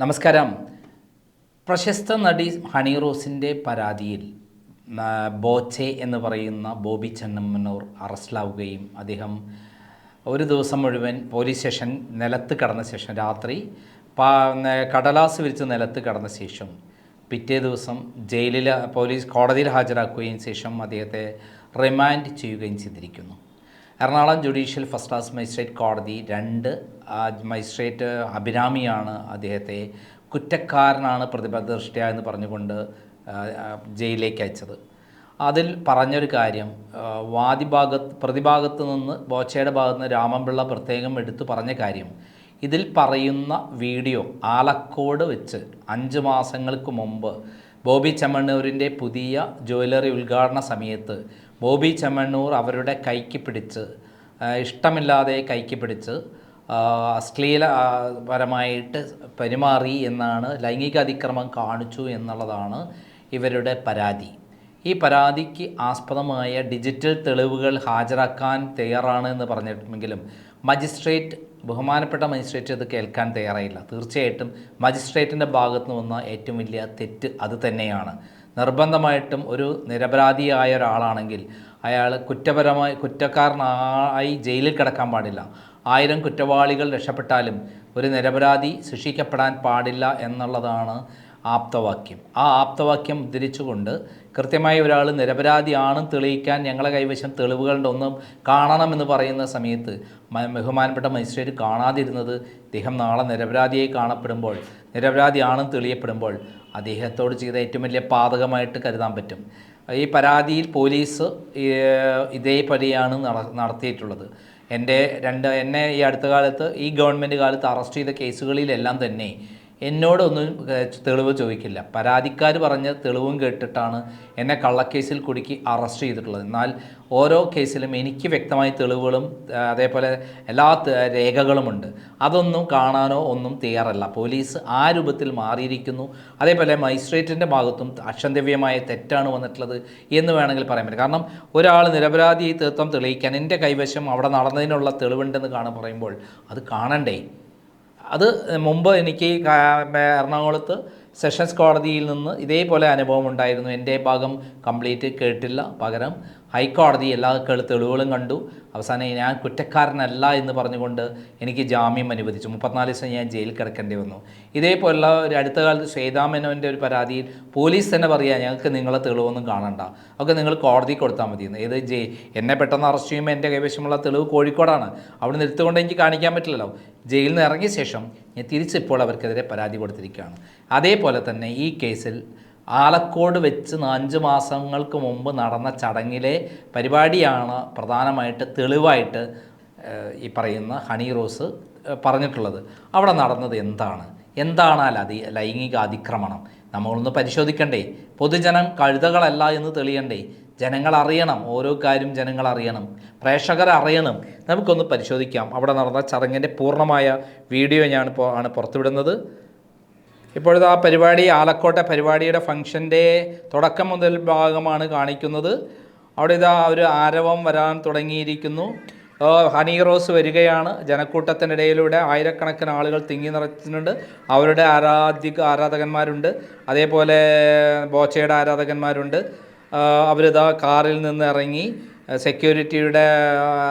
നമസ്കാരം. പ്രശസ്ത നടി ഹണി റോസിന്റെ പരാതിയിൽ ബോച്ചെ എന്ന് പറയുന്ന ബോബി ചെന്നമ്മനൂർ അറസ്റ്റിലാവുകയും അദ്ദേഹം ഒരു ദിവസം മുഴുവൻ പോലീസ് സ്റ്റേഷൻ നിലത്ത് കടന്ന ശേഷം രാത്രി കടലാസ് വിരിച്ച് നിലത്ത് കടന്ന ശേഷം പിറ്റേ ദിവസം ജയിലിൽ പോലീസ് കോടതിയിൽ ഹാജരാക്കുകയും ശേഷം അദ്ദേഹത്തെ റിമാൻഡ് ചെയ്യുകയും ചെയ്തിരിക്കുന്നു. Ernakulam judicial first class magistrate കോടതി രണ്ട് മജിസ്ട്രേറ്റ് അഭിരാമിയാണ് അദ്ദേഹത്തെ കുറ്റക്കാരനാണ് പ്രതിബദ്ധദൃഷ്ട്യ എന്ന് പറഞ്ഞുകൊണ്ട് ജയിലിലേക്ക് അയച്ചത്. അതിൽ പറഞ്ഞൊരു കാര്യം വാദിഭാഗ വാദിഭാഗത്ത് പ്രതിഭാഗത്ത് നിന്ന് ബോച്ചയുടെ ഭാഗത്ത് നിന്ന് രാമൻപിള്ള പ്രത്യേകം എടുത്തു പറഞ്ഞ കാര്യം ഇതിൽ പറയുന്ന വീഡിയോ ആലക്കോട് വെച്ച് അഞ്ച് മാസങ്ങൾക്ക് മുമ്പ് ബോബി ചെമ്മണ്ണൂരിന്റെ പുതിയ ജ്വല്ലറി ഉദ്ഘാടന സമയത്ത് ബോബി ചെമ്മണ്ണൂർ അവരുടെ കൈക്ക് പിടിച്ച് ഇഷ്ടമില്ലാതെ കൈക്ക് പിടിച്ച് അശ്ലീലപരമായിട്ട് പെരുമാറി എന്നാണ് ലൈംഗിക അതിക്രമം കാണിച്ചു എന്നുള്ളതാണ് ഇവരുടെ പരാതി. ഈ പരാതിക്ക് ആസ്പദമായ ഡിജിറ്റൽ തെളിവുകൾ ഹാജരാക്കാൻ തയ്യാറാണ് എന്ന് പറഞ്ഞിട്ടുണ്ടെങ്കിലും മജിസ്ട്രേറ്റ് ബഹുമാനപ്പെട്ട മജിസ്ട്രേറ്റ് ഇത് കേൾക്കാൻ തയ്യാറായില്ല. തീർച്ചയായിട്ടും മജിസ്ട്രേറ്റിന്റെ ഭാഗത്തു നിന്ന് വന്ന ഏറ്റവും വലിയ തെറ്റ് അത് തന്നെയാണ്. നിർബന്ധമായിട്ടും ഒരു നിരപരാധിയായ ഒരാളാണെങ്കിൽ അയാൾ കുറ്റപരമായി കുറ്റക്കാരനായി ജയിലിൽ കിടക്കാൻ പാടില്ല. ആയിരം കുറ്റവാളികൾ രക്ഷപ്പെട്ടാലും ഒരു നിരപരാധി ശിക്ഷിക്കപ്പെടാൻ പാടില്ല എന്നുള്ളതാണ് ആപ്തവാക്യം. ആ ആപ്തവാക്യം ഉദ്ധരിച്ചുകൊണ്ട് കൃത്യമായി ഒരാൾ നിരപരാധിയാണെന്ന് തെളിയിക്കാൻ ഞങ്ങളെ കൈവശം തെളിവുകളുടെ ഒന്നും കാണണമെന്ന് പറയുന്ന സമയത്ത് ബഹുമാനപ്പെട്ട മജിസ്ട്രേറ്റ് കാണാതിരുന്നത് അദ്ദേഹം നാളെ നിരപരാധിയായി കാണപ്പെടുമ്പോൾ നിരപരാധിയാണെന്ന് തെളിയപ്പെടുമ്പോൾ അദ്ദേഹത്തോട് ചെയ്ത ഏറ്റവും വലിയ പാതകമായിട്ട് കരുതാൻ പറ്റും. ഈ പരാതിയിൽ പോലീസ് ഇതേപടിയാണ് നടത്തിയിട്ടുള്ളത്. എന്റെ രണ്ട് എന്നെ ഈ അടുത്ത കാലത്ത് ഈ ഗവൺമെന്റ് കാലത്ത് അറസ്റ്റ് ചെയ്ത കേസുകളിലെല്ലാം തന്നെ എന്നോടൊന്നും തെളിവ് ചോദിക്കില്ല. പരാതിക്കാർ പറഞ്ഞ തെളിവും കേട്ടിട്ടാണ് എന്നെ കള്ളക്കേസിൽ കുടുക്കി അറസ്റ്റ് ചെയ്തിട്ടുള്ളത്. എന്നാൽ ഓരോ കേസിലും എനിക്ക് വ്യക്തമായ തെളിവുകളും അതേപോലെ എല്ലാ രേഖകളുമുണ്ട്. അതൊന്നും കാണാനോ ഒന്നും തയ്യാറല്ല. പോലീസ് ആ രൂപത്തിൽ മാറിയിരിക്കുന്നു. അതേപോലെ മജിസ്ട്രേറ്റിന്റെ ഭാഗത്തും അക്ഷന്തവ്യമായ തെറ്റാണ് വന്നിട്ടുള്ളത് എന്ന് വേണമെങ്കിൽ പറയാൻ പറ്റും. കാരണം ഒരാൾ നിരപരാധി തീർത്ഥം തെളിയിക്കാൻ എന്റെ കൈവശം അവിടെ നടന്നതിനുള്ള തെളിവുണ്ടെന്ന് കാണാൻ പറയുമ്പോൾ അത് കാണണ്ടേ? അത് മുമ്പ് എനിക്ക് എറണാകുളത്ത് സെഷൻസ് കോടതിയിൽ നിന്ന് ഇതേപോലെ അനുഭവം ഉണ്ടായിരുന്നു. എന്റെ ഭാഗം കംപ്ലീറ്റ് കേട്ടില്ല പകരം. ഹൈക്കോടതി എല്ലാ തെളിവുകളും കണ്ടു. അവസാനം ഞാൻ കുറ്റക്കാരനല്ല എന്ന് പറഞ്ഞുകൊണ്ട് എനിക്ക് ജാമ്യം അനുവദിച്ചു. മുപ്പത്തിനാല് ദിവസം ഞാൻ ജയിലിൽ കിടക്കേണ്ടി വന്നു. ഇതേപോലുള്ള ഒരു അടുത്ത കാലത്ത് ശ്വേതാമേനോന്റെ ഒരു പരാതിയിൽ പോലീസ് തന്നെ പറയുക ഞങ്ങൾക്ക് നിങ്ങളെ തെളിവൊന്നും കാണണ്ട. ഒക്കെ നിങ്ങൾ കോടതി കൊടുത്താൽ മതി ഏത് ജെ എന്നെ പെട്ടെന്ന് അറസ്റ്റ് ചെയ്യുമ്പോൾ എന്റെ കൈവശമുള്ള തെളിവ് കോഴിക്കോടാണ്. അവിടെ നിർത്തുകൊണ്ട് എനിക്ക് കാണിക്കാൻ പറ്റില്ലല്ലോ. ജയിലിൽ നിന്ന് ഇറങ്ങിയ ശേഷം ഞാൻ തിരിച്ചിപ്പോൾ അവർക്കെതിരെ പരാതി കൊടുത്തിരിക്കുകയാണ്. അതേപോലെ തന്നെ ഈ കേസിൽ ആലക്കോട് വെച്ച് അഞ്ച് മാസങ്ങൾക്ക് മുമ്പ് നടന്ന ചടങ്ങിലെ പരിപാടിയാണ് പ്രധാനമായിട്ട് തെളിവായിട്ട് ഈ പറയുന്ന ഹണി റോസ് പറഞ്ഞിട്ടുള്ളത്. അവിടെ നടന്നത് എന്താണ്? എന്താണ് അതി ലൈംഗിക അതിക്രമണം? നമ്മളൊന്ന് പരിശോധിക്കണ്ടേ. പൊതുജനം കഴുതകളല്ല എന്ന് തെളിയണ്ടേ. ജനങ്ങൾ അറിയണം ഓരോ കാര്യം ജനങ്ങൾ അറിയണം പ്രേക്ഷകർ അറിയണം. നമുക്കൊന്ന് പരിശോധിക്കാം. അവിടെ നടന്ന ചടങ്ങിന്റെ പൂർണമായ വീഡിയോ ഞാനിപ്പോൾ ആണ് പുറത്തുവിടുന്നത്. ഇപ്പോഴത്തെ ആ പരിപാടി ആലക്കോട്ടെ പരിപാടിയുടെ ഫംഗ്ഷന്റെ തുടക്കം മുതൽ ഭാഗമാണ് കാണിക്കുന്നത്. അവിടെ ഇതാ ഒരു ആരവം വരാൻ തുടങ്ങിയിരിക്കുന്നു. ഹണി റോസ് വരികയാണ്. ജനക്കൂട്ടത്തിനിടയിലൂടെ ആയിരക്കണക്കിന് ആളുകൾ തിങ്ങി നിറച്ചിട്ടുണ്ട്. അവരുടെ ആരാധിക ആരാധകന്മാരുണ്ട്. അതേപോലെ ബോച്ചയുടെ ആരാധകന്മാരുണ്ട്. അവരിതാ കാറിൽ നിന്ന് ഇറങ്ങി സെക്യൂരിറ്റിയുടെ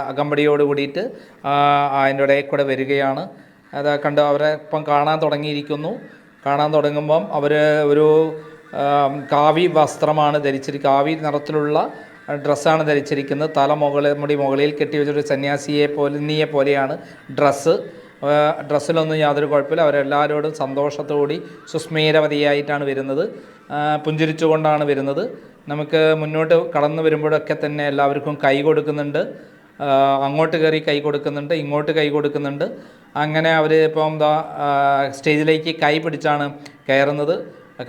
അകമ്പടിയോട് കൂടിയിട്ട് അതിന്റെ ഇടയിൽ കൂടെ വരികയാണ്. അത് കണ്ട് അവരെ ഇപ്പം കാണാൻ തുടങ്ങിയിരിക്കുന്നു. കാണാൻ തുടങ്ങുമ്പം അവർ ഒരു കാവി വസ്ത്രമാണ് ധരിച്ചിരിക്കുക കാവി നിറത്തിലുള്ള ഡ്രസ്സാണ് ധരിച്ചിരിക്കുന്നത്. തല മുകളിൽ മുടി മുകളിൽ കെട്ടി വെച്ചൊരു സന്യാസിയെ പോലെ നീയെ പോലെയാണ് ഡ്രസ്സ്. ഡ്രസ്സിലൊന്നും യാതൊരു കുഴപ്പമില്ല. അവരെല്ലാവരോടും സന്തോഷത്തോടി സുസ്മേരവതിയായിട്ടാണ് വരുന്നത്. പുഞ്ചിരിച്ചുകൊണ്ടാണ് വരുന്നത്. നമുക്ക് മുന്നോട്ട് കടന്നു വരുമ്പോഴൊക്കെ തന്നെ എല്ലാവർക്കും കൈ കൊടുക്കുന്നുണ്ട്. അങ്ങോട്ട് കയറി കൈ കൊടുക്കുന്നുണ്ട് ഇങ്ങോട്ട് കൈ കൊടുക്കുന്നുണ്ട്. അങ്ങനെ അവർ ഇപ്പം എന്താ സ്റ്റേജിലേക്ക് കൈ പിടിച്ചാണ് കയറുന്നത്.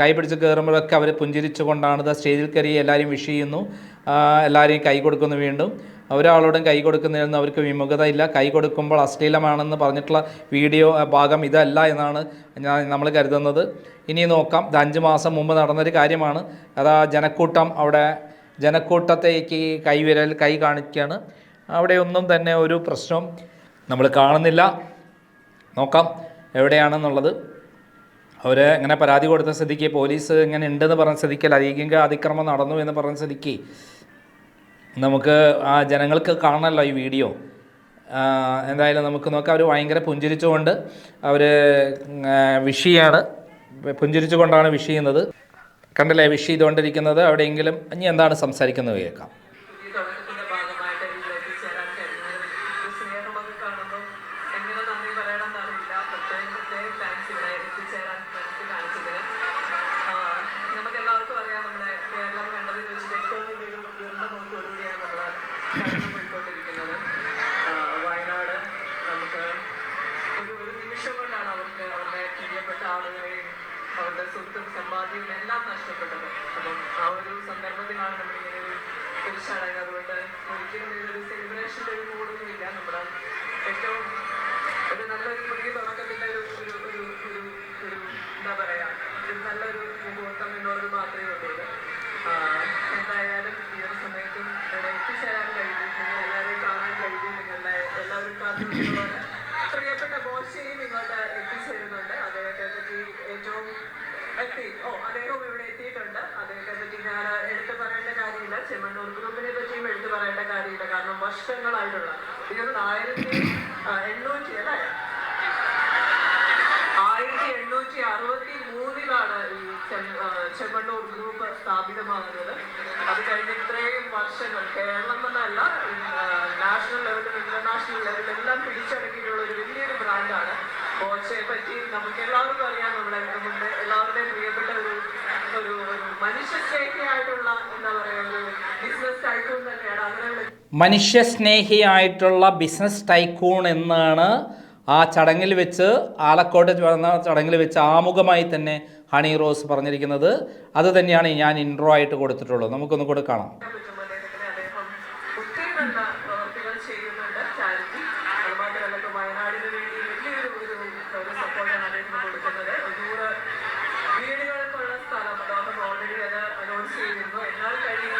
കൈ പിടിച്ച് കയറുമ്പോഴൊക്കെ അവർ പുഞ്ചിരിച്ചുകൊണ്ടാണ് ഇത് സ്റ്റേജിൽ കയറി എല്ലാവരും വിഷ് ചെയ്യുന്നു. എല്ലാവരെയും കൈ കൊടുക്കുന്നു വീണ്ടും. ഒരാളോടും കൈ കൊടുക്കുന്നതിന് അവർക്ക് വിമുഖത ഇല്ല കൈ കൊടുക്കുമ്പോൾ അശ്ലീലമാണെന്ന് പറഞ്ഞിട്ടുള്ള വീഡിയോ ഭാഗം ഇതല്ല എന്നാണ് ഞാൻ നമ്മൾ കരുതുന്നത്. ഇനി നോക്കാം. ഇത് അഞ്ച് മാസം മുമ്പ് നടന്നൊരു കാര്യമാണ്. അതാ ജനക്കൂട്ടം അവിടെ ജനക്കൂട്ടത്തേക്ക് കൈവിരൽ കൈ കാണിക്കുകയാണ് അവിടെ ഒന്നും തന്നെ ഒരു പ്രശ്നം നമ്മൾ കാണുന്നില്ല. നോക്കാം എവിടെയാണെന്നുള്ളത്. അവർ ഇങ്ങനെ പരാതി കൊടുത്ത സ്ഥിതിക്ക് പോലീസ് ഇങ്ങനെ ഉണ്ടെന്ന് പറഞ്ഞ സ്ഥിതിക്ക് ലൈംഗിക അതിക്രമം നടന്നു എന്ന് പറഞ്ഞ സ്ഥിതിക്ക് നമുക്ക് ആ ജനങ്ങൾക്ക് കാണണമല്ലോ ഈ വീഡിയോ. എന്തായാലും നമുക്ക് നോക്കാം. അവർ ഭയങ്കര പുഞ്ചിരിച്ചുകൊണ്ട് അവർ വിഷിയാണ്. പുഞ്ചിരിച്ചുകൊണ്ടാണ് വിഷ് ചെയ്യുന്നത്. കണ്ടില്ലേ വിഷ് ചെയ്തുകൊണ്ടിരിക്കുന്നത്. അവിടെയെങ്കിലും ഇനി എന്താണ് സംസാരിക്കുന്നത് കേൾക്കാം പുതിയ തുടക്കത്തിന്റെ ഭാഗമായിട്ട് ഇതിൽ എത്തിച്ചേരാൻ കഴിഞ്ഞത് ഒരു സ്നേഹമൊക്കെ കാണുമ്പോൾ എങ്ങനെ നന്ദി പറയണമെന്ന് അറിയില്ല പ്രത്യേകം പ്രത്യേകം താങ്ക്സ് ഇവിടെ എത്തിച്ചേരാൻ മനസ്സ് കാണിച്ചതിന് ആഹ് നമുക്ക് എല്ലാവർക്കും അറിയാം നമ്മുടെ കേരളം കണ്ടതിൽ വെച്ചിട്ട് ഏറ്റവും വലിയൊരു ദുരന്തമൊന്നുകൂടിയാണ് നമ്മൾ കടന്നു പോയിക്കൊണ്ടിരിക്കുന്നത് ആഹ് വയനാട് നമുക്ക് ഒരു ഒരു നിമിഷം കൊണ്ടാണ് അവർക്ക് അവരുടെ പ്രിയപ്പെട്ട ആളുകളെയും അവരുടെ സ്വത്തും സമ്പാദ്യവും എല്ലാം നഷ്ടപ്പെട്ടത് അപ്പം ആ ഒരു സന്ദർഭത്തിലാണ് നമ്മൾ ഇങ്ങനെ ഒരു ഒരു ചടങ്ങ് അതുകൊണ്ട് ഒരിക്കലും ഇതൊരു സെലിബ്രേഷന്റെ ഒരു മൂടൊന്നും ഇല്ല നമ്മുടെ ഏറ്റവും ഒരു നല്ലൊരു പുതിയ തുടക്കത്തിന്റെ ഒരു ഒരു ഒരു ഒരു ഒരു എന്താ പറയാ ഒരു നല്ലൊരു മുഹൂർത്തം എന്നുള്ളത് മാത്രമേ ഉള്ളൂ ഇത്. ആ, എന്തായാലും ഈ ഒരു സമയത്തും ഇവിടെ എത്തിച്ചേരാൻ കഴിഞ്ഞു നിങ്ങൾ എല്ലാവരെയും കാണാൻ കഴിഞ്ഞു നിങ്ങളുടെ എല്ലാവരും കാത്തിരിക്കുന്നതുപോലെ പ്രിയപ്പെട്ട ബോഷയും ഇങ്ങോട്ട് എത്തിച്ചേരുന്നുണ്ട് അദ്ദേഹത്തെ പറ്റി ഏറ്റവും എത്തി ഓ അദ്ദേഹവും ഇവിടെ എത്തിയിട്ടുണ്ട് അദ്ദേഹത്തെ പറ്റി ഞാൻ എടുത്തു പറയേണ്ട കാര്യമില്ല ചെമ്മണ്ണൂർ ഗ്രൂപ്പിനെ പറ്റിയും എടുത്തു പറയേണ്ട കാര്യമില്ല. കാരണം വർഷങ്ങളായിട്ടുള്ള ഇത് ആയിരത്തി എണ്ണൂറ്റി അല്ലേ? ആയിരത്തി എണ്ണൂറ്റി അറുപത്തി മൂന്നിലാണ് ഈ ചെമ്മണ്ണൂർ ഗ്രൂപ്പ് സ്ഥാപിതമാകുന്നത്. അത് കഴിഞ്ഞ ഇത്രയും വർഷങ്ങൾ കേരളം എന്നല്ല നാഷണൽ ലെവലിലും ഇന്റർനാഷണൽ ലെവലിലും എല്ലാം പിടിച്ചടക്കിയിട്ടുള്ള ഒരു വലിയൊരു ബ്രാൻഡാണ്. ബോച്ചയെ പറ്റി നമുക്ക് എല്ലാവർക്കും അറിയാം. നമ്മുടെ നമ്മുടെ എല്ലാവരുടെയും പ്രിയപ്പെട്ട ഒരു ഒരു മനുഷ്യ മനുഷ്യസ്നേഹിയായിട്ടുള്ള എന്താ പറയുക ഒരു മനുഷ്യസ്നേഹിയായിട്ടുള്ള ബിസിനസ് ടൈക്കൂൺ എന്നാണ് ആ ചടങ്ങിൽ വെച്ച് ആലക്കോട് നടന്ന ചടങ്ങിൽ വെച്ച് ആമുഖമായി തന്നെ ഹണി റോസ് പറഞ്ഞിരിക്കുന്നത്. അത് തന്നെയാണ് ഞാൻ ഇൻട്രോ ആയിട്ട് കൊടുത്തിട്ടുള്ളത്. നമുക്കൊന്ന് കൂടെ കാണാം പറ്റും അദ്ദേഹത്തിന് അദ്ദേഹം ഒത്തിരി നല്ല പ്രവർത്തികൾ ചെയ്യുന്നുണ്ട് ചാരിറ്റി അതുമാത്രമല്ല ഇപ്പൊ വയനാടിന് വേണ്ടി വലിയൊരു ഒരു ഒരു സപ്പോർട്ടാണ് അദ്ദേഹത്തിന് കൊടുക്കുന്നത് നൂറ് വീടുകൾക്കുള്ള സ്ഥലം അദ്ദേഹം ഓൾറെഡി അത് അനൗൺസ് ചെയ്തിരുന്നു എന്നാൽ കഴിയുന്ന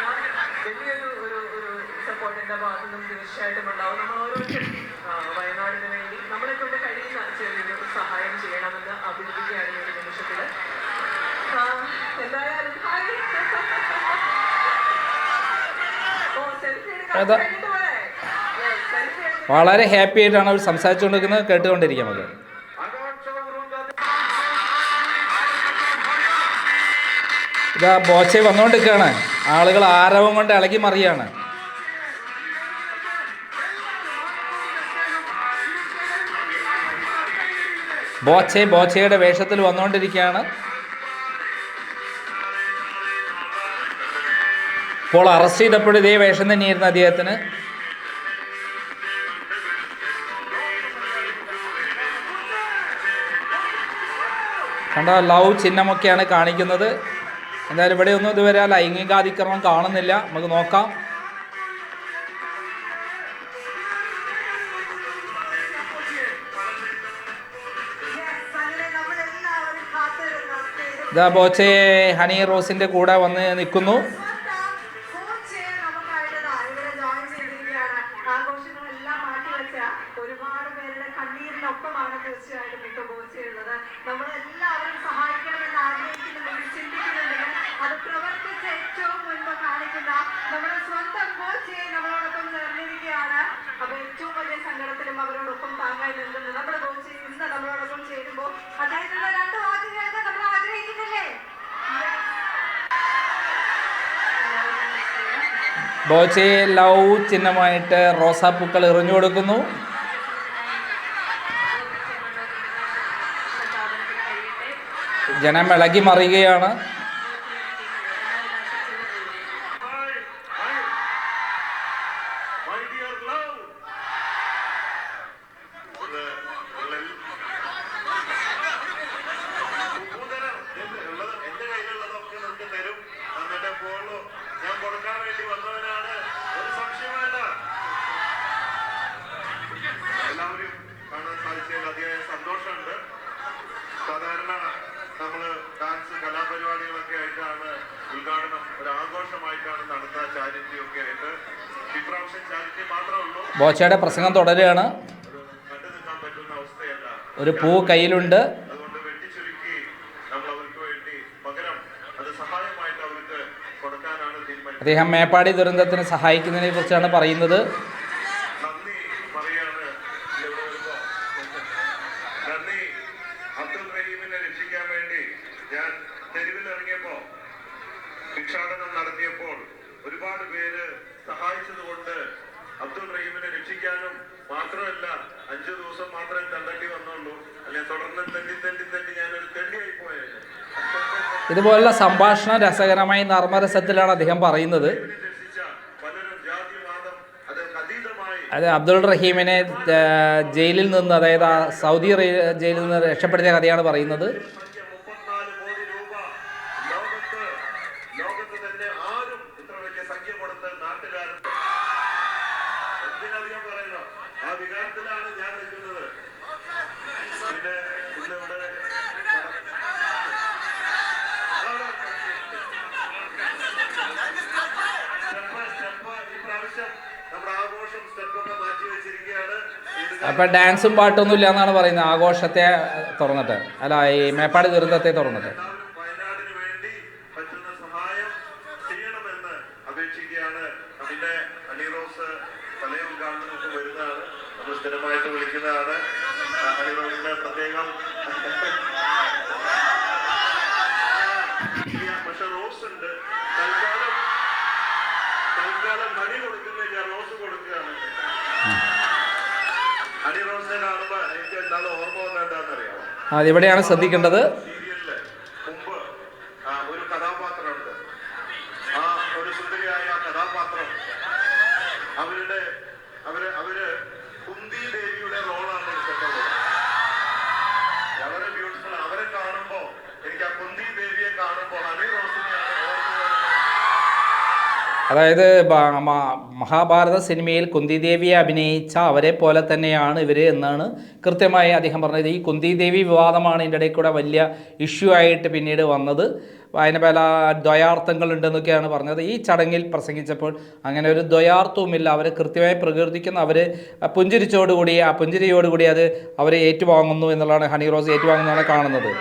വലിയൊരു ഒരു ഒരു സപ്പോർട്ടിന്റെ ഭാഗത്തു നിന്നും തീർച്ചയായിട്ടും ഉണ്ടാവും നമ്മൾ ഓരോരുത്തരും ആ, വയനാടിന് വേണ്ടി നമ്മളെ കൊണ്ട് കഴിയുന്ന ചെറിയൊരു സഹായം ചെയ്യണമെന്ന് അഭ്യർത്ഥിക്കുകയാണ് ഈ ഒരു നിമിഷത്തിൽ എന്തായാലും ഹായ് ഓ, selfie എടുക്കാൻ അതാ. വളരെ ഹാപ്പി ആയിട്ടാണ് അവർ സംസാരിച്ചുകൊണ്ടിരിക്കുന്നത്. കേട്ടുകൊണ്ടിരിക്കാം നമുക്ക് ഇതാ ബോച്ചെ വന്നുകൊണ്ടിരിക്കുകയാണ് ആളുകൾ ആരവം കൊണ്ട് ഇളകി മറിയാണ്. ബോച്ചെ ബോച്ചയുടെ വേഷത്തിൽ വന്നുകൊണ്ടിരിക്കുകയാണ് ഇപ്പോൾ അറസ്റ്റ് ചെയ്തപ്പോഴും ഇതേ വേഷം തന്നെയായിരുന്നു അദ്ദേഹത്തിന്. കണ്ട ലവ് ചിഹ്നമൊക്കെയാണ് കാണിക്കുന്നത്. എന്തായാലും ഇവിടെ ഒന്നും ഇതുവരെ ലൈംഗികാതിക്രമം കാണുന്നില്ല. നമുക്ക് നോക്കാം. ഇതാ ബോച്ചെ ഹണി റോസിന്റെ കൂടെ വന്ന് നിൽക്കുന്നു. നമ്മളെല്ലാവരും സഹായിക്കണമെന്ന് ആഗ്രഹിക്കുന്നുണ്ടെങ്കിൽ ചിന്തിക്കുന്നുണ്ടെങ്കിൽ അത് പ്രവർത്തിച്ച് ഏറ്റവും മുൻപ് കാണിക്കുന്ന നമ്മുടെ സ്വന്തം ബോച്ചയെ നമ്മളോടൊപ്പം ചേർന്നിരിക്കുകയാണ്. അപ്പൊ ഏറ്റവും വലിയ സങ്കടത്തിലും അവരോടൊപ്പം താങ്ങായി നിൽക്കുന്നത് നമ്മുടെ ബോച്ചെ ഇന്ന് നമ്മളോടൊപ്പം ചേരുമ്പോൾ അദ്ദേഹത്തിന്റെ രണ്ട് വാക്ക് കേൾക്കാൻ നമ്മൾ ആഗ്രഹിക്കുന്നില്ലേ? ബോച്ചെ ലവ് ചിഹ്നമായിട്ട് റോസാപ്പൂക്കൾ എറിഞ്ഞു കൊടുക്കുന്നു. ജനം ഇളകി മറിയുകയാണ് My dear love. ഇത് ഉള്ളിൽ ഭൂതനം എന്ത് ഉള്ളത് എന്റെ കയ്യിലുള്ളതൊക്കെ നിങ്ങൾക്ക് തരും എന്നിട്ട് പോളോ ഞാൻ കൊടുക്കാൻ വേണ്ടി വന്നവനാണ് ഒരു സംശയം വേണ്ട എല്ലാവരും കാണാൻ സാധിച്ചതിൽ അതിയായ സന്തോഷമുണ്ട് സാധാരണ നമ്മൾ ഡാൻസ് കലാപരിപാടികളൊക്കെ ആയിട്ടാണ് ഉദ്ഘാടനം ഒരു ആഘോഷമായിട്ടാണ് നടത്തുക ചാരിറ്റി ഒക്കെ ആയിട്ട് ഇപ്രാവശ്യം ചാരിറ്റി മാത്രമേ ഉള്ളൂ ബോച്ചയുടെ പ്രസംഗം തുടരുകയാണ്. ഒരു പൂ കയ്യിലുണ്ട്. അദ്ദേഹം മേപ്പാടി ദുരന്തത്തിന് സഹായിക്കുന്നതിനെ കുറിച്ചാണ് പറയുന്നത്. ഭിക്ഷാടനം നടത്തിയപ്പോൾ ഒരുപാട് പേര് സഹായിച്ചതുകൊണ്ട് അബ്ദുൾ റഹീമിനെ രക്ഷിക്കാനും മാത്രമല്ല അഞ്ചു ദിവസം മാത്രമേ തള്ളി വന്നുള്ളൂ. അല്ലെ തുടർന്ന് തെണ്ടി തെണ്ടി തെണ്ടി ഞാനൊരു തെണ്ടിയായി പോയത് ഇതുപോലുള്ള സംഭാഷണം രസകരമായി നർമ്മരസത്തിലാണ് അദ്ദേഹം പറയുന്നത്. അതെ അബ്ദുൾ റഹീമിനെ ജയിലിൽ നിന്ന് അതായത് സൗദി ജയിലിൽ നിന്ന് രക്ഷപ്പെടുത്തിയ കഥയാണ് പറയുന്നത് സംഖ്യ മുപ്പത്തിനാല് കോടി രൂപ ലോകത്ത് ലോകത്ത് തന്നെ ആരും ഇത്ര വലിയ സംഖ്യ കൊടുത്ത് നാട്ടുകാരൻ എന്തിനധികം പറയുന്നു ആ വികാരത്തിലാണ് ഞാൻ നിൽക്കുന്നത് പിന്നെ ഇന്നിവിടെ സ്റ്റെപ്പ് സ്റ്റെപ്പ് ഈ പ്രാവശ്യം നമ്മുടെ ആഘോഷം സ്റ്റെപ്പൊക്കെ മാറ്റി വെച്ചിരിക്കുകയാണ് ഇത് അപ്പം ഡാൻസും പാട്ടൊന്നും ഇല്ല എന്നാണ് പറയുന്നത്. ആഘോഷത്തെ തുറന്നിട്ട്. അല്ല ഈ മേപ്പാട് ദുരന്തത്തെ തുറന്നിട്ട് എല്ലാവരും വയനാടിന് വേണ്ടി പറ്റുന്ന സഹായം ചെയ്യണമെന്ന് അപേക്ഷിക്കുകയാണ് അതിന്റെ അണിറോസ് തലേ ഉദ്ഘാടനമൊക്കെ വരുന്നതാണ് നമ്മൾ സ്ഥിരമായിട്ട് വിളിക്കുന്നതാണ് ആ അണിറോസിന് പ്രത്യേകം ഇല്ല, പക്ഷെ റോസ് ഉണ്ട് തൽക്കാലം തൽക്കാലം ഹണി കൊടുക്കുന്നില്ല റോസ് കൊടുക്കുകയാണ് ഹണി റോസിനെ കാണുമ്പോ എനിക്ക് എന്താണ് ഓർമ്മ അതിവിടെയാണ് ശ്രദ്ധിക്കേണ്ടത് സീരിയലിൽ മുമ്പ് ആ, ഒരു കഥാപാത്രമുണ്ട് ആ ഒരു സുന്ദരിയായ ആ കഥാപാത്രം അവരുടെ അവർ അവർ കുന്തി ദേവിയുടെ റോളാണ് എടുത്തിട്ടുള്ളത് വളരെ ബ്യൂട്ടിഫുൾ അവരെ കാണുമ്പോ എനിക്ക് ആ കുന്തി ദേവിയെ കാണുമ്പോ ഹണി റോസിനെയാണ് ഓർമ്മ വരുന്നത് അതായത് മഹാഭാരത സിനിമയിൽ കുന്തിദേവിയെ അഭിനയിച്ച അവരെ പോലെ തന്നെയാണ് ഇവർ എന്നാണ് കൃത്യമായി അദ്ദേഹം പറഞ്ഞത്. ഈ കുന്തിദേവി വിവാദമാണ് ഇതിന്റെ ഇടയിൽ കൂടെ വലിയ ഇഷ്യൂ ആയിട്ട് പിന്നീട് വന്നത്. അതിന് പല ദ്വയാർത്ഥങ്ങളുണ്ടെന്നൊക്കെയാണ് പറഞ്ഞത്. ഈ ചടങ്ങിൽ പ്രസംഗിച്ചപ്പോൾ അങ്ങനെ ഒരു ദ്വയാർത്ഥവുമില്ല. അവരെ കൃത്യമായി പ്രകീർത്തിക്കുന്ന അവർ പുഞ്ചിരിച്ചോടുകൂടി ആ പുഞ്ചിരിയോടുകൂടി അത് അവരെ ഏറ്റുവാങ്ങുന്നു എന്നുള്ളതാണ് ഹണി റോസ് ഏറ്റുവാങ്ങുന്നതാണ് കാണുന്നത്.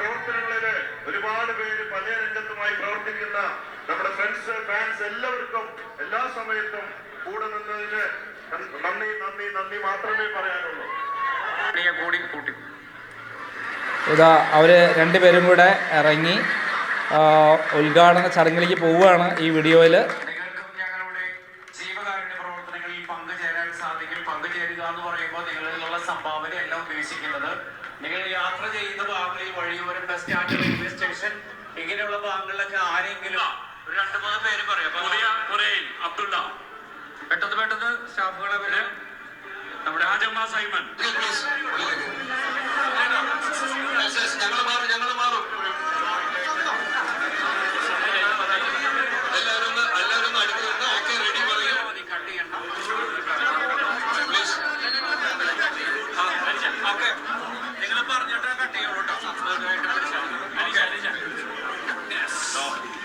പ്രവർത്തനങ്ങളിൽ ഒരുപാട് പേര് പല രംഗത്തുമായി പ്രവർത്തിക്കുന്ന നമ്മുടെ ഫ്രണ്ട്സ് ഫാൻസ് എല്ലാവർക്കും എല്ലാ സമയത്തും കൂടെ നിന്നതിന് നന്ദി നന്ദി നന്ദി മാത്രമേ പറയാനുള്ളൂ. കൂടി കൂട്ടി. ഇതാ അവർ രണ്ടുപേരും കൂടെ ഇറങ്ങി ഉദ്ഘാടന ചടങ്ങിലേക്ക് പോവുകയാണ് ഈ വീഡിയോയിൽ നിങ്ങൾക്കും ഞങ്ങളുടെ ജീവകാരുണ്യ പ്രവർത്തനങ്ങളിൽ പങ്കുചേരാൻ സാധിക്കും പങ്കുചേരുക എന്ന് പറയുമ്പോൾ നിങ്ങളിൽ നിന്നുള്ള സംഭാവന എല്ലാം ഉദ്ദേശിക്കുന്നത് നിങ്ങൾ യാത്ര ചെയ്യുന്ന ഭാഗങ്ങളിൽ വഴിയോരം ബസ് സ്റ്റാൻഡ് റെയിൽവേ സ്റ്റേഷൻ ഇങ്ങനെയുള്ള ഭാഗങ്ങളിലൊക്കെ ആരെങ്കിലും ഒരു രണ്ട് മൂന്ന് പേര് പറയാം അബ്ദുള്ള പെട്ടെന്ന് പെട്ടെന്ന് സ്റ്റാഫുകളെ വരെ നമ്മുടെ രാജമ്മ ഞങ്ങൾ മാറും ഞങ്ങൾ മാറും. ചെയ്യുള്ളൂ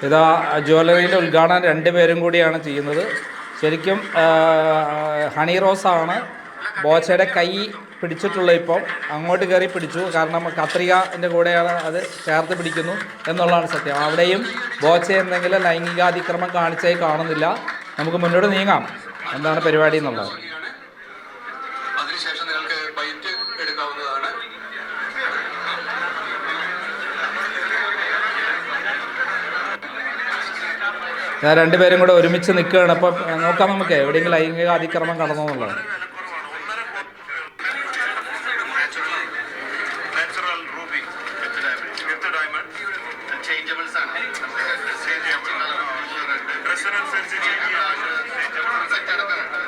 ഇതാ ജ്വല്ലറിയുടെ ഉദ്ഘാടനം രണ്ടുപേരും കൂടിയാണ് ചെയ്യുന്നത്. ശരിക്കും ഹണി റോസാണ് ബോച്ചയുടെ കൈ പിടിച്ചിട്ടുള്ള ഇപ്പം. അങ്ങോട്ട് കയറി പിടിച്ചു. കാരണം കത്രികന്റെ കൂടെയാണ് അത് ചേർത്ത് പിടിക്കുന്നു എന്നുള്ളതാണ് സത്യം. അവിടെയും ബോച്ച എന്തെങ്കിലും ലൈംഗികാതിക്രമം കാണിച്ചായി കാണുന്നില്ല. നമുക്ക് മുന്നോട്ട് നീങ്ങാം. എന്താണ് പരിപാടി എന്നുള്ളത്? രണ്ടുപേരും കൂടെ ഒരുമിച്ച് നിൽക്കുകയാണ്. അപ്പം നോക്കാം നമുക്ക് എവിടെയെങ്കിലും ലൈംഗിക അതിക്രമം കടന്നോ എന്നുള്ളത്.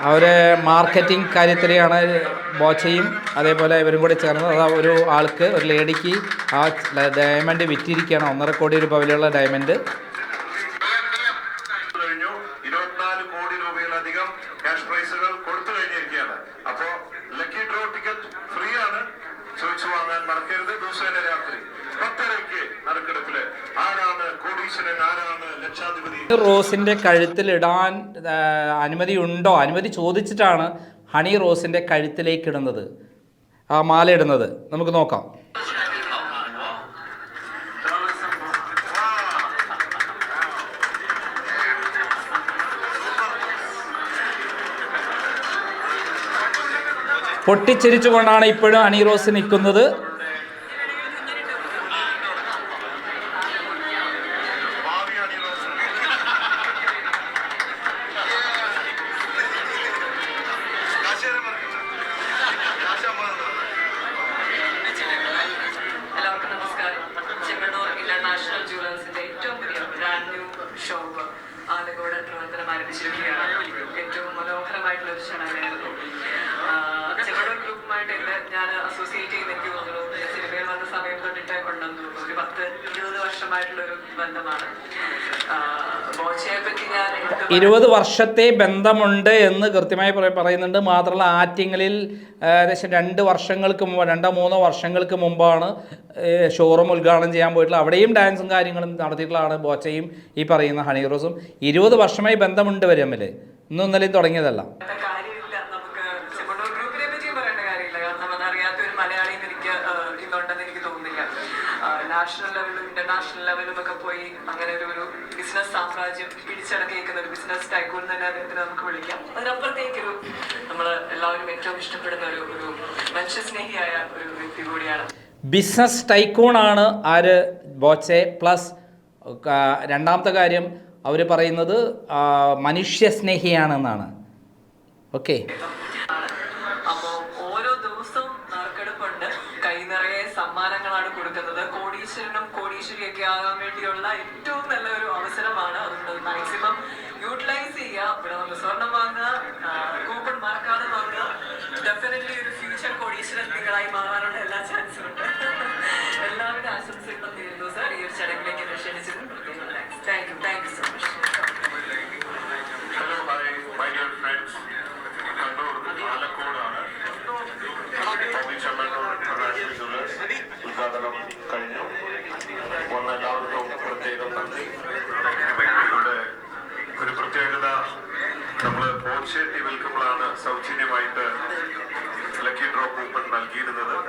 അവർ മാർക്കറ്റിംഗ് കാര്യത്തിലെയാണ് ബോച്ചയും അതേപോലെ ഇവരും കൂടി ചേർന്ന് അത് ഒരു ആൾക്ക് ഒരു ലേഡിക്ക് ആ ഡയമണ്ട് വിറ്റിരിക്കുകയാണ്. ഒന്നര കോടി രൂപ വിലയുള്ള ഡയമണ്ട്. റോസിന്റെ കഴുത്തിലിടാൻ ഇടാൻ അനുമതി ഉണ്ടോ? അനുമതി ചോദിച്ചിട്ടാണ് ഹണി റോസിന്റെ കഴുത്തിലേക്ക് ഇടുന്നത്. ആ മാല ഇടുന്നത്. നമുക്ക് നോക്കാം. പൊട്ടിച്ചിരിച്ചുകൊണ്ടാണ് ഇപ്പോഴും ഹണി റോസ് നിൽക്കുന്നത് ഭാവി അണിറോസ് എല്ലാവർക്കും നമസ്കാരം ചെമ്മണ്ണൂർ ഇന്റർനാഷണൽ ജുവലേഴ്സിന്റെ ഏറ്റവും പുതിയ ബ്രാൻഡ് ന്യൂ ഷോപ്പ് ആലക്കോട് പ്രവർത്തനം ആരംഭിച്ചിരിക്കുകയാണ് ഏറ്റവും മനോഹരമായിട്ടുള്ള ഒരു ചടങ്ങായിരുന്നു ആഹ് ചെമ്മണ്ണൂർ ഗ്രൂപ്പുമായിട്ട് എന്നെ ഞാൻ അസോസിയേറ്റ് ചെയ്യുന്ന എനിക്ക് തോന്നുന്നു ഞാൻ സിനിമയിൽ വന്ന സമയം കൊണ്ടുവന്നു ഒരു പത്ത് ഇരുപത് വർഷമായിട്ടുള്ള ഒരു ബന്ധമാണ് ആഹ് ബോച്ചയെ പറ്റി ഞാൻ ഇരുപത് വർഷത്തെ ബന്ധമുണ്ട് എന്ന് കൃത്യമായി പറ- പറയുന്നുണ്ട്. മാത്രമല്ല ആറ്റിങ്ങലിൽ ഏകദേശം രണ്ട് വർഷങ്ങൾക്ക് മുമ്പ് രണ്ടോ മൂന്നോ വർഷങ്ങൾക്ക് മുമ്പാണ് ഷോറൂം ഉദ്ഘാടനം ചെയ്യാൻ പോയിട്ടുള്ളത്. അവിടെയും ഡാൻസും കാര്യങ്ങളും നടത്തിയിട്ടുള്ളതാണ് ബോച്ചയും ഈ പറയുന്ന ഹണിറോസും ഇരുപത് വർഷമായി ബന്ധമുണ്ട് വരും ഇന്നും ഇന്നലെയും തുടങ്ങിയതല്ല പറയേണ്ട കാര്യമില്ല നമുക്ക് ചെമ്മണ്ണൂർ ഗ്രൂപ്പിനെ പറ്റിയും പറയേണ്ട കാര്യമില്ല കാരണം അതറിയാത്ത ഒരു മലയാളിയും എനിക്ക് ആഹ്, ഇന്നുണ്ടെന്ന് എനിക്ക് തോന്നുന്നില്ല നാഷണൽ ലെവലും ഇന്റർനാഷണൽ ലെവലും ഒക്കെ പോയി അങ്ങനെ ഒരു ഒരു ബിസിനസ് സാമ്രാജ്യം പിടിച്ചടക്കിയിരിക്കുന്ന ഒരു ബിസിനസ് ടൈക്കൂൺ തന്നെ അദ്ദേഹത്തിന് നമുക്ക് വിളിക്കാം. അതിനപ്പുറത്തേക്കൊരു നമ്മൾ എല്ലാവരും ഏറ്റവും ഇഷ്ടപ്പെടുന്ന ഒരു ഒരു മനുഷ്യസ്നേഹിയായ ഒരു വ്യക്തി കൂടിയാണ്. ബിസിനസ് ടൈക്കൂൺ ആണ് ആര്? ബോച്ചെ പ്ലസ് രണ്ടാമത്തെ കാര്യം അവർ പറയുന്നത് മനുഷ്യസ്നേഹിയാണെന്നാണ് ഓക്കെ ബോർച്ചേട്ടി വിൽക്കുമ്പോഴാണ് സൗജന്യമായിട്ട് ലക്കി ഡ്രോപ്പ് കൂപ്പൺ നൽകിയിരുന്നത്.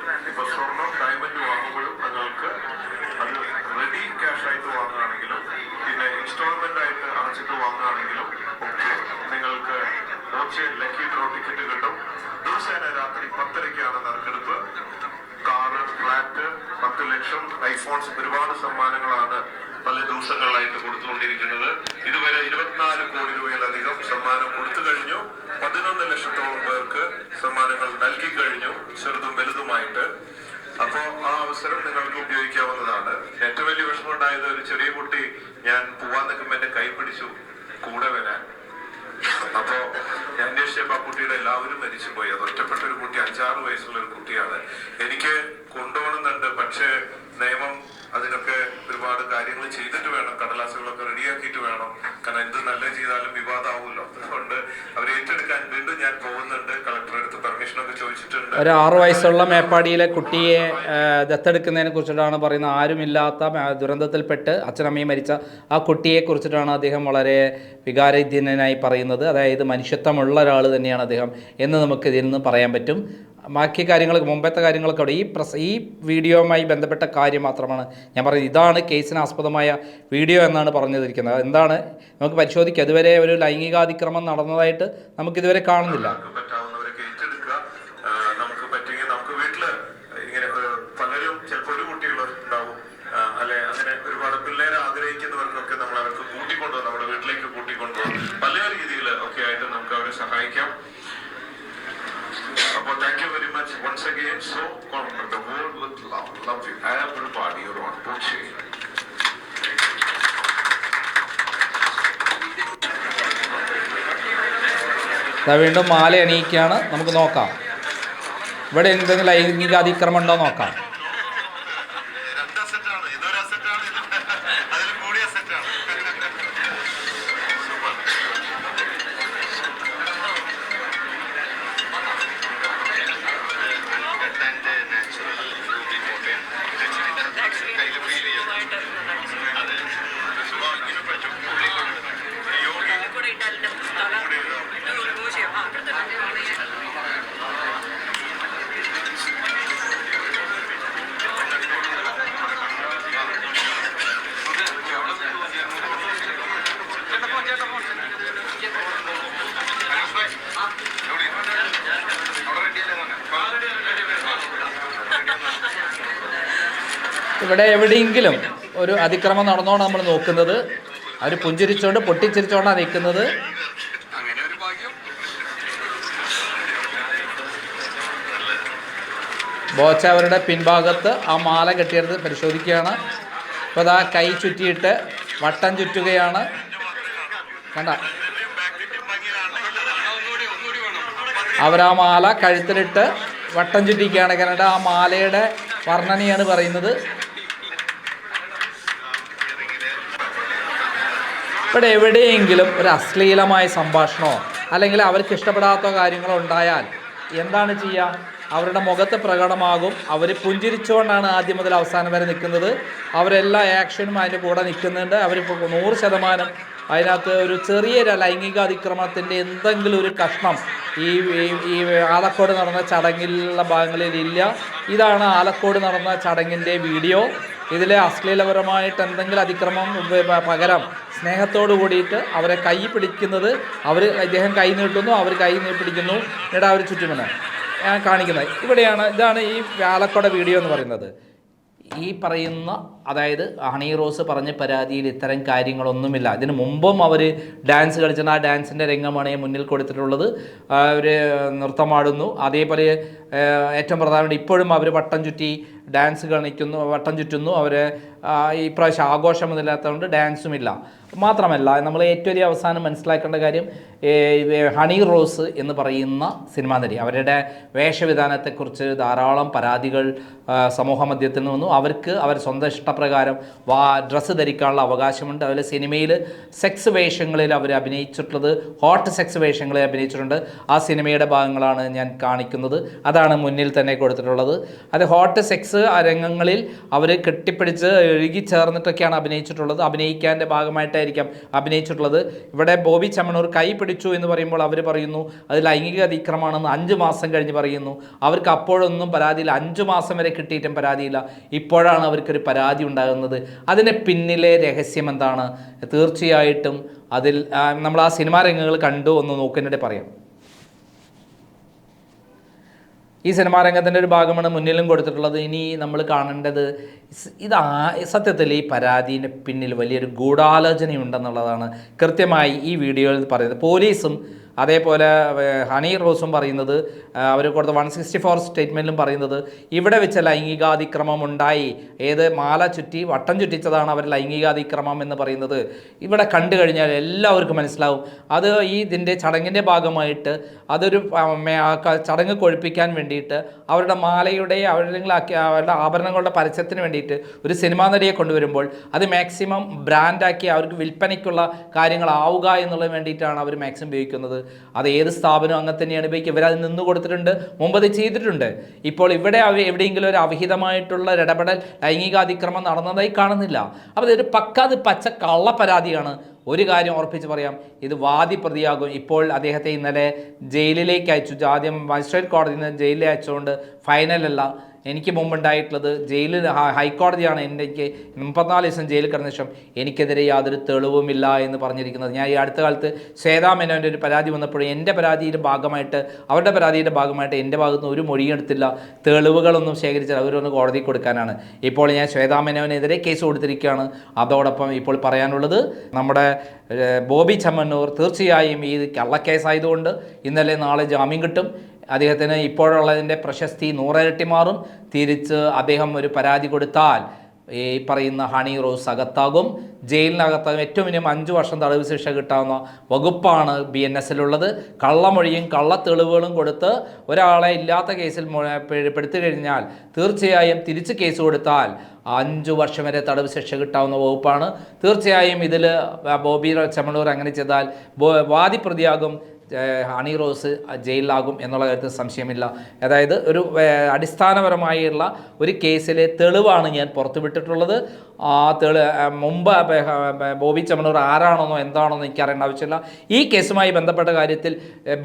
നിൽക്കുമ്പോൾ എന്റെ കൈ പിടിച്ചു കൂടെ വരാൻ. അപ്പോ ഞാൻ അന്വേഷിച്ചപ്പോ ആ കുട്ടിയുടെ എല്ലാവരും മരിച്ചുപോയി. അത് ഒറ്റപ്പെട്ട ഒരു കുട്ടി അഞ്ചാറ് വയസ്സുള്ള ഒരു കുട്ടിയാണ്. എനിക്ക് കൊണ്ടുപോകണമെന്നുണ്ട് പക്ഷേ നിയമം അതിനൊക്കെ ഒരുപാട് കാര്യങ്ങൾ ചെയ്തിട്ട് വേണം കടലാസുകളൊക്കെ റെഡിയാക്കിയിട്ട് വേണം. കാരണം എന്ത് നല്ല ചെയ്താലും വിവാദമാവുമല്ലോ. അതുകൊണ്ട് അവരെ ഏറ്റെടുക്കാൻ വീണ്ടും ഞാൻ പോകുന്നുണ്ട്. പെർമിഷൻ ഒക്കെ ചോദിച്ചിട്ടുണ്ട്. ഒരു ആറു വയസ്സുള്ള മേപ്പാടിയിലെ കുട്ടിയെ ദത്തെടുക്കുന്നതിനെ കുറിച്ചിട്ടാണ് പറയുന്നത്. ആരുമില്ലാത്ത ദുരന്തത്തിൽപ്പെട്ട് അച്ഛനമ്മയും മരിച്ച ആ കുട്ടിയെ കുറിച്ചിട്ടാണ് അദ്ദേഹം വളരെ വികാരധീനനായി പറയുന്നത്. അതായത് മനുഷ്യത്വമുള്ള ഒരാൾ തന്നെയാണ് അദ്ദേഹം എന്ന് നമുക്ക് ഇതിൽ നിന്ന് പറയാൻ പറ്റും. ബാക്കി കാര്യങ്ങൾ മുമ്പത്തെ കാര്യങ്ങളൊക്കെ അവിടെ ഈ പ്രസ് ഈ വീഡിയോയുമായി ബന്ധപ്പെട്ട കാര്യം മാത്രമാണ് ഞാൻ പറയുന്നത് ഇതാണ് കേസിന് ആസ്പദമായ വീഡിയോ എന്നാണ് പറഞ്ഞതിരിക്കുന്നത് എന്താണ് നമുക്ക് പരിശോധിക്കാം. ഇതുവരെ ഒരു ലൈംഗികാതിക്രമം നടന്നതായിട്ട് നമുക്കിതുവരെ കാണുന്നില്ല നമുക്ക് പറ്റാവുന്നവരൊക്കെ ഏറ്റെടുക്കുക ആ, നമുക്ക് പറ്റുമെങ്കിൽ നമുക്ക് വീട്ടിൽ ഇങ്ങനെ ഒരു പലരും ചിലപ്പോൾ ഒരു കുട്ടികളുണ്ടാവും ആ, അല്ലെ അങ്ങനെ ഒരുപാട് പിള്ളേരെ ആഗ്രഹിക്കുന്നവർക്കൊക്കെ നമ്മൾ അവർക്ക് കൂട്ടിക്കൊണ്ടുപോകും നമ്മുടെ വീട്ടിലേക്ക് കൂട്ടിക്കൊണ്ടുപോകും പല രീതിയിൽ ഒക്കെ ആയിട്ട് നമുക്ക് അവരെ സഹായിക്കാം അപ്പോൾ thank you very much once again so the world with love love you everybody you on Boche ദാ വീണ്ടും മാല അണിയിക്കുകയാണ് നമുക്ക് നോക്കാം. ഇവിടെ എന്തെങ്കിലും ലൈംഗിക അതിക്രമം ഉണ്ടോ നോക്കാം. ഇവിടെ എവിടെയെങ്കിലും ഒരു അതിക്രമം നടന്നോണ്ട് നമ്മൾ നോക്കുന്നത്. അവർ പുഞ്ചിരിച്ചോണ്ട് പൊട്ടിച്ചിരിച്ചോണ്ടാണ് നിൽക്കുന്നത് ബോച്ച അവരുടെ പിൻഭാഗത്ത് ആ മാല കെട്ടിയെടുത്ത് പരിശോധിക്കുകയാണ്. ഇപ്പോൾ അതാ കൈ ചുറ്റിയിട്ട് വട്ടം ചുറ്റുകയാണ്. കണ്ട? ആ മാല കഴുത്തിലിട്ട് വട്ടം ചുറ്റിക്കുകയാണ് കാരണം ആ മാലയുടെ വർണനയാണ് പറയുന്നത്. ഇവിടെ എവിടെയെങ്കിലും ഒരു അശ്ലീലമായ സംഭാഷണമോ അല്ലെങ്കിൽ അവർക്ക് ഇഷ്ടപ്പെടാത്ത കാര്യങ്ങളോ ഉണ്ടായാൽ എന്താണ് ചെയ്യുക അവരുടെ മുഖത്ത് പ്രകടമാകും. അവർ പുഞ്ചിരിച്ചുകൊണ്ടാണ് ആദ്യം മുതൽ അവസാനം വരെ നിൽക്കുന്നത്. അവരെല്ലാ ആക്ഷനും അതിന്റെ കൂടെ നിൽക്കുന്നുണ്ട്. അവരിപ്പോൾ നൂറ് ശതമാനം അതിനകത്ത് ഒരു ചെറിയൊരു ലൈംഗിക അതിക്രമത്തിന്റെ എന്തെങ്കിലും ഒരു കഷ്ണം ഈ ഈ- ആലക്കോട് നടന്ന ചടങ്ങിലുള്ള ഭാഗങ്ങളിൽ ഇല്ല. ഇതാണ് ആലക്കോട് നടന്ന ചടങ്ങിന്റെ വീഡിയോ ഇതിലെ അശ്ലീലപരമായിട്ട് എന്തെങ്കിലും അതിക്രമം പകരം സ്നേഹത്തോട് കൂടിയിട്ട് അവരെ കൈ പിടിക്കുന്നത് അവർ ഇദ്ദേഹം കൈ നീട്ടുന്നു അവർ കൈ പിടിക്കുന്നു. എന്നിട്ട് അവർ ചുറ്റുമെന്ന് ഞാൻ കാണിക്കുന്നത്. ഇവിടെയാണ് ഇതാണ് ഈ ആലക്കോട വീഡിയോ എന്ന് പറയുന്നത്. ഈ പറയുന്ന അതായത് ഹണി റോസ് പറഞ്ഞ പരാതിയിൽ ഇത്തരം കാര്യങ്ങളൊന്നുമില്ല. അതിന് മുമ്പും അവർ ഡാൻസ് കളിച്ചിട്ട് ആ ഡാൻസിന്റെ രംഗമാണ് മുന്നിൽ കൊടുത്തിട്ടുള്ളത്. അവർ നൃത്തമാടുന്നു. അതേപോലെ ഏറ്റവും പ്രധാനമായിട്ട് ഇപ്പോഴും അവർ വട്ടം ചുറ്റി ഡാൻസ് കാണിക്കുന്നു വട്ടം ചുറ്റുന്നു. അവർ ഈ പ്രാവശ്യം ആഘോഷമൊന്നുമില്ലാത്തതുകൊണ്ട് ഡാൻസും ഇല്ല. മാത്രമല്ല നമ്മൾ ഏറ്റവും അവസാനം മനസ്സിലാക്കേണ്ട കാര്യം ഹണി റോസ് എന്ന് പറയുന്ന സിനിമാ നടി. അവരുടെ വേഷവിധാനത്തെക്കുറിച്ച് ധാരാളം പരാതികൾ സമൂഹ മധ്യത്തിൽ നിന്ന് വന്നു. അവർക്ക് അവർ സ്വന്തം ഇഷ്ടപ്രകാരം വാ ഡ്രസ്സ് ധരിക്കാനുള്ള അവകാശമുണ്ട്. അതുപോലെ സിനിമയിൽ സെക്സ് വേഷങ്ങളിൽ അവർ അഭിനയിച്ചിട്ടുള്ളത് ഹോട്ട് സെക്സ് വേഷങ്ങളിൽ അഭിനയിച്ചിട്ടുണ്ട്. ആ സിനിമയുടെ ഭാഗങ്ങളാണ് ഞാൻ കാണിക്കുന്നത്. അതാണ് മുന്നിൽ തന്നെ കൊടുത്തിട്ടുള്ളത്. അത് ഹോട്ട് സെക്സ് രംഗങ്ങളിൽ അവർ കെട്ടിപ്പിടിച്ച് എഴുകി ചേർന്നിട്ടൊക്കെയാണ് അഭിനയിച്ചിട്ടുള്ളത്. അഭിനയിക്കാന്റെ ഭാഗമായിട്ടായിരിക്കാം അഭിനയിച്ചിട്ടുള്ളത്. ഇവിടെ ബോബി ചമ്മണൂർ കൈ പിടിച്ചു എന്ന് പറയുമ്പോൾ അവർ പറയുന്നു അത് ലൈംഗിക അതിക്രമമാണെന്ന് അഞ്ച് മാസം കഴിഞ്ഞ് പറയുന്നു. അവർക്ക് അപ്പോഴൊന്നും പരാതിയില്ല. അഞ്ച് മാസം വരെ കിട്ടിയിട്ടും പരാതിയില്ല. ഇപ്പോഴാണ് അവർക്കൊരു പരാതി ഉണ്ടാകുന്നത്. അതിന് പിന്നിലെ രഹസ്യം എന്താണ്? തീർച്ചയായിട്ടും അതിൽ നമ്മൾ ആ സിനിമാ രംഗങ്ങൾ കണ്ടു ഒന്ന് നോക്കുന്നതിനിടെ പറയാം. ഈ സിനിമാ രംഗത്തിന്റെ ഒരു ഭാഗമാണ് മുന്നിലും കൊടുത്തിട്ടുള്ളത്. ഇനി നമ്മൾ കാണേണ്ടത് ഇത് സത്യത്തിൽ ഈ പരാതിന്റെ പിന്നിൽ വലിയൊരു ഗൂഢാലോചനയുണ്ടെന്നുള്ളതാണ് കൃത്യമായി ഈ വീഡിയോയിൽ പറയുന്നത്. പോലീസും അതേപോലെ ഹണി റോസും പറയുന്നത് അവർ കൊടുത്ത വൺ സിക്സ്റ്റി ഫോർ സ്റ്റേറ്റ്മെന്റിലും പറയുന്നത് ഇവിടെ വെച്ച ലൈംഗികാതിക്രമം ഉണ്ടായി. ഏത് മാല ചുറ്റി വട്ടം ചുറ്റിച്ചതാണ് അവർ ലൈംഗികാതിക്രമം എന്ന് പറയുന്നത്. ഇവിടെ കണ്ടു കഴിഞ്ഞാൽ എല്ലാവർക്കും മനസ്സിലാവും. അത് ഈ ഇതിന്റെ ചടങ്ങിന്റെ ഭാഗമായിട്ട് അതൊരു ചടങ്ങ് കൊഴിപ്പിക്കാൻ വേണ്ടിയിട്ട് അവരുടെ മാലയുടെ അവരുടെ അവരുടെ ആഭരണങ്ങളുടെ പരസ്യത്തിന് വേണ്ടിയിട്ട് ഒരു സിനിമാ നടിയെ കൊണ്ടുവരുമ്പോൾ അത് മാക്സിമം ബ്രാൻഡാക്കി അവർക്ക് വിൽപ്പനയ്ക്കുള്ള കാര്യങ്ങളാവുക എന്നുള്ളത് വേണ്ടിയിട്ടാണ് അവർ മാക്സിമം ഉപയോഗിക്കുന്നത്. അത് ഏത് സ്ഥാപനം അങ്ങനെ തന്നെയാണ് ഇവയ്ക്ക് ഇവരത് നിന്ന് കൊടുത്തിട്ടുണ്ട് മുമ്പ് അത് ചെയ്തിട്ടുണ്ട്. ഇപ്പോൾ ഇവിടെ എവിടെയെങ്കിലും ഒരു അവിഹിതമായിട്ടുള്ള ഇടപെടൽ ലൈംഗികാതിക്രമം നടന്നതായി കാണുന്നില്ല. അപ്പോൾ ഇതൊരു പക്ക അത് പച്ച കള്ള പരാതിയാണ്. ഒരു കാര്യം ഉറപ്പിച്ച് പറയാം ഇത് വാദി പ്രതിയാകും. ഇപ്പോൾ അദ്ദേഹത്തെ ഇന്നലെ ജയിലിലേക്ക് അയച്ചു. ആദ്യം മജിസ്ട്രേറ്റ് കോടതിയിൽ നിന്ന് ജയിലിൽ അയച്ചുകൊണ്ട് ഫൈനലല്ല എനിക്ക് മുമ്പുണ്ടായിട്ടുള്ളത് ജയിലിൽ ഹൈക്കോടതിയാണ് എന്റെ എനിക്ക് മുപ്പത്തിനാല് ദിവസം ജയിലിൽ കിടന്ന ശേഷം എനിക്കെതിരെ യാതൊരു തെളിവുമില്ല എന്ന് പറഞ്ഞിരിക്കുന്നത്. ഞാൻ ഈ അടുത്ത കാലത്ത് ശ്വേതാ മേനോന്റെ ഒരു പരാതി വന്നപ്പോൾ എന്റെ പരാതിയുടെ ഭാഗമായിട്ട് അവരുടെ പരാതിയുടെ ഭാഗമായിട്ട് എന്റെ ഭാഗത്ത് നിന്ന് ഒരു മൊഴിയും എടുത്തില്ല. തെളിവുകളൊന്നും ശേഖരിച്ചാൽ അവരൊന്ന് കോടതി കൊടുക്കാനാണ്. ഇപ്പോൾ ഞാൻ ശ്വേതാമേനോനെതിരെ കേസ് കൊടുത്തിരിക്കുകയാണ്. അതോടൊപ്പം ഇപ്പോൾ പറയാനുള്ളത് നമ്മുടെ ബോബി ചമ്മന്നൂർ തീർച്ചയായും ഈ കള്ളക്കേസായതുകൊണ്ട് ഇന്നലെ നാളെ ജാമ്യം കിട്ടും. അദ്ദേഹത്തിന് ഇപ്പോഴുള്ളതിന്റെ പ്രശസ്തി നൂറിരട്ടി മാറും. തിരിച്ച് അദ്ദേഹം ഒരു പരാതി കൊടുത്താൽ ഈ പറയുന്ന ഹണി റോസ് അകത്താകും. ജയിലിനകത്താകും. ഏറ്റവും മിനിമം അഞ്ച് വർഷം തടവ് ശിക്ഷ കിട്ടാവുന്ന വകുപ്പാണ് ബി എൻ എസിലുള്ളത് കള്ളമൊഴിയും കള്ളത്തെളിവുകളും കൊടുത്ത് ഒരാളെ ഇല്ലാത്ത കേസിൽ പെടുത്തി കഴിഞ്ഞാൽ തീർച്ചയായും തിരിച്ച് കേസ് കൊടുത്താൽ അഞ്ച് വർഷം വരെ തടവ് ശിക്ഷ കിട്ടാവുന്ന വകുപ്പാണ്. തീർച്ചയായും ഇതിൽ ബോബി ചെമ്മണൂർ അങ്ങനെ ചെയ്താൽ വാദിപ്രതിയാകും. ഹണി റോസ് ജയിലിലാകും എന്നുള്ള കാര്യത്തിൽ സംശയമില്ല. അതായത് ഒരു അടിസ്ഥാനപരമായുള്ള ഒരു കേസിലെ തെളിവാണ് ഞാൻ പുറത്തുവിട്ടിട്ടുള്ളത്. ആ തെളി മുമ്പ് ബോബി ചെമ്മണ്ണൂർ ആരാണെന്നോ എന്താണെന്നോ എനിക്ക് അറിയേണ്ട ആവശ്യമില്ല. ഈ കേസുമായി ബന്ധപ്പെട്ട കാര്യത്തിൽ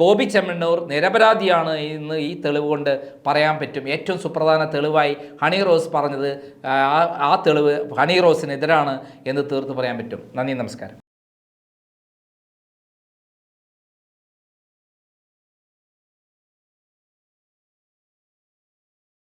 ബോബി ചെമ്മണ്ണൂർ നിരപരാധിയാണ് ഇന്ന് ഈ തെളിവ് കൊണ്ട് പറയാൻ പറ്റും. ഏറ്റവും സുപ്രധാന തെളിവായി ഹണി റോസ് പറഞ്ഞത് ആ തെളിവ് ഹണി റോസിനെതിരാണ് എന്ന് തീർത്ത് പറയാൻ പറ്റും. നന്ദി നമസ്കാരം.